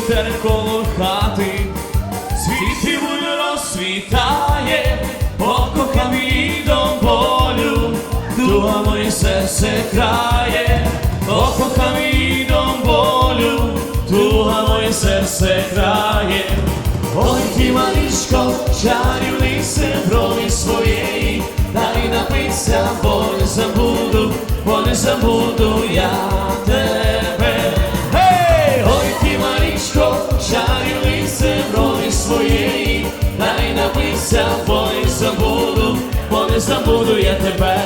терен коло хати, буде розсвітає, покохав її до болю, дуга моє серце крає, покохав її до болю, дуга моє серце крає. Ой, ти малишко, чарівниця броні своєї, дай напиться, бо не забуду, бо не забуду я малишко, чарівниця броні своєї, дай напися, бо не забуду, бо не забуду я тебе.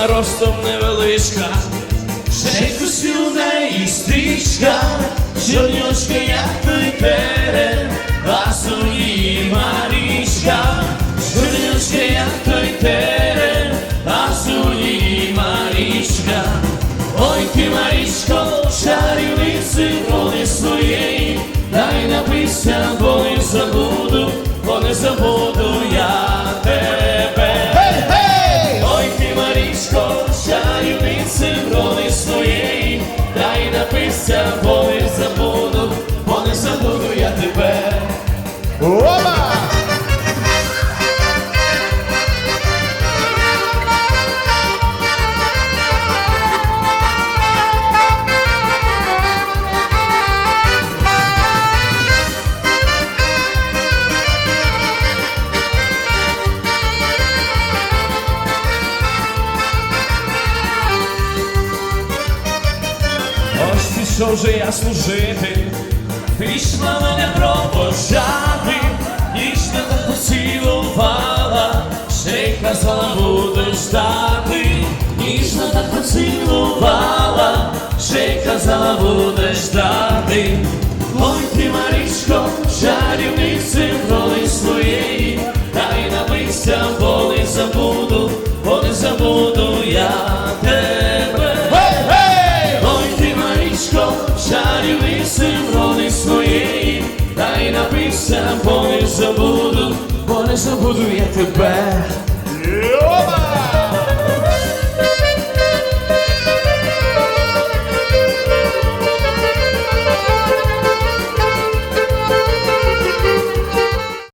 Вона ростом невеличка, ще у неї стрічка, чорнючка, як той а її Марічка, чорнючка, як той терен, а її Марічка. Ой, ти, Марічко, чарівниці роли своєї, дай напися, Опа! Ось пішов же я служити, пішла мене провожати, Казала, буду ждати, ніжно так поцілувала, ще й казала, будеш ждати. Ой, ти, Марічко, чарівниці роли своєї, дай напися, бо не забуду, бо не забуду я тебе. Ой, ти, Марічко, чарівниці роли своєї, дай напися, бо не забуду, бо не забуду я тебе.